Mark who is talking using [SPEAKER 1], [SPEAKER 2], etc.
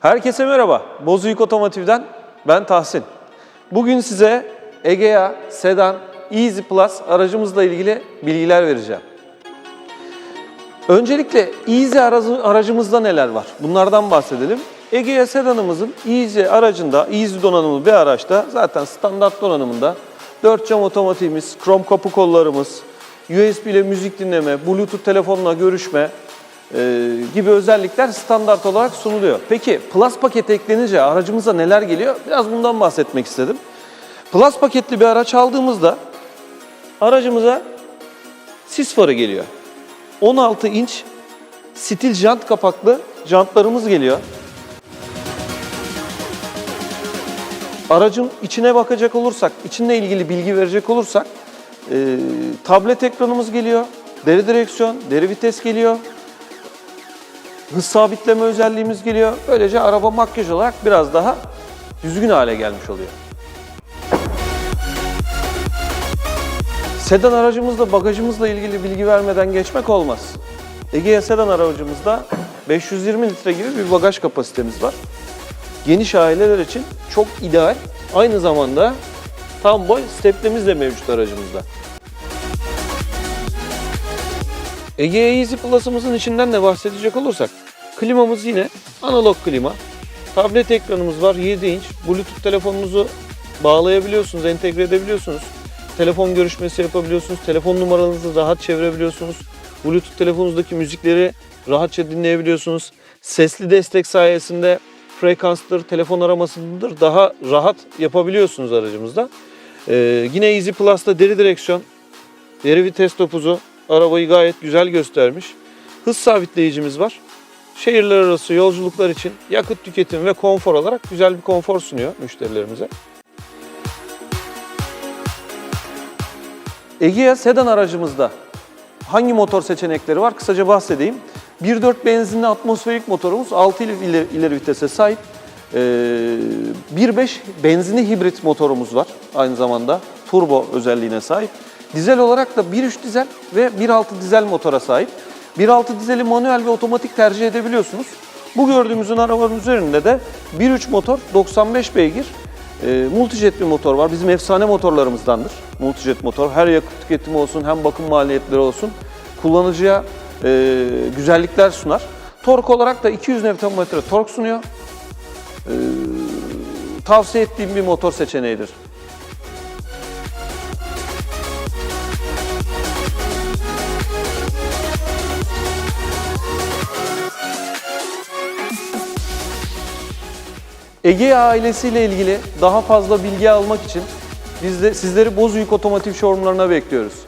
[SPEAKER 1] Herkese merhaba. Bozüyük Otomotiv'den ben Tahsin. Bugün size Egea Sedan Easy Plus aracımızla ilgili bilgiler vereceğim. Öncelikle Easy aracı- aracımızda neler var? Bunlardan bahsedelim. Egea Sedan'ımızın Easy aracında, Easy donanımlı bir araçta zaten standart donanımında 4 cam otomatikimiz, krom kapı kollarımız, USB ile müzik dinleme, Bluetooth telefonla görüşme e, gibi özellikler standart olarak sunuluyor. Peki Plus paketi eklenince aracımıza neler geliyor? Biraz bundan bahsetmek istedim. Plus paketli bir araç aldığımızda aracımıza sis farı geliyor. 16 inç stil jant kapaklı jantlarımız geliyor. Aracın içine bakacak olursak, içinle ilgili bilgi verecek olursak, e, tablet ekranımız geliyor, deri direksiyon, deri vites geliyor, hız sabitleme özelliğimiz geliyor. Böylece araba makyaj olarak biraz daha düzgün hale gelmiş oluyor. Sedan aracımızda bagajımızla ilgili bilgi vermeden geçmek olmaz. Egea sedan aracımızda 520 litre gibi bir bagaj kapasitemiz var. Geniş aileler için çok ideal. Aynı zamanda tam boy steplemiz de mevcut aracımızda. Egea Easy Plus'ımızın içinden de bahsedecek olursak klimamız yine analog klima. Tablet ekranımız var 7 inç. Bluetooth telefonunuzu bağlayabiliyorsunuz, entegre edebiliyorsunuz. Telefon görüşmesi yapabiliyorsunuz. Telefon numaranızı rahat çevirebiliyorsunuz. Bluetooth telefonunuzdaki müzikleri rahatça dinleyebiliyorsunuz. Sesli destek sayesinde frekanstır, telefon aramasıdır daha rahat yapabiliyorsunuz aracımızda. Ee, yine Easy Plus'ta deri direksiyon, Deri vites topuzu arabayı gayet güzel göstermiş. Hız sabitleyicimiz var. Şehirler arası yolculuklar için yakıt tüketim ve konfor olarak güzel bir konfor sunuyor müşterilerimize. Egea sedan aracımızda hangi motor seçenekleri var? Kısaca bahsedeyim. 1.4 benzinli atmosferik motorumuz 6 ileri, ileri vitese sahip. Ee, 1.5 benzinli hibrit motorumuz var aynı zamanda. Turbo özelliğine sahip. Dizel olarak da 1.3 dizel ve 1.6 dizel motora sahip. 1.6 dizeli manuel ve otomatik tercih edebiliyorsunuz. Bu gördüğümüzün arabanın üzerinde de 1.3 motor 95 beygir e, multijet bir motor var. Bizim efsane motorlarımızdandır. Multijet motor. Her yakıt tüketimi olsun hem bakım maliyetleri olsun kullanıcıya e, güzellikler sunar. Tork olarak da 200 Nm tork sunuyor. E, tavsiye ettiğim bir motor seçeneğidir. Ege ailesiyle ilgili daha fazla bilgi almak için biz de sizleri Bozüyük Otomotiv Showroom'larına bekliyoruz.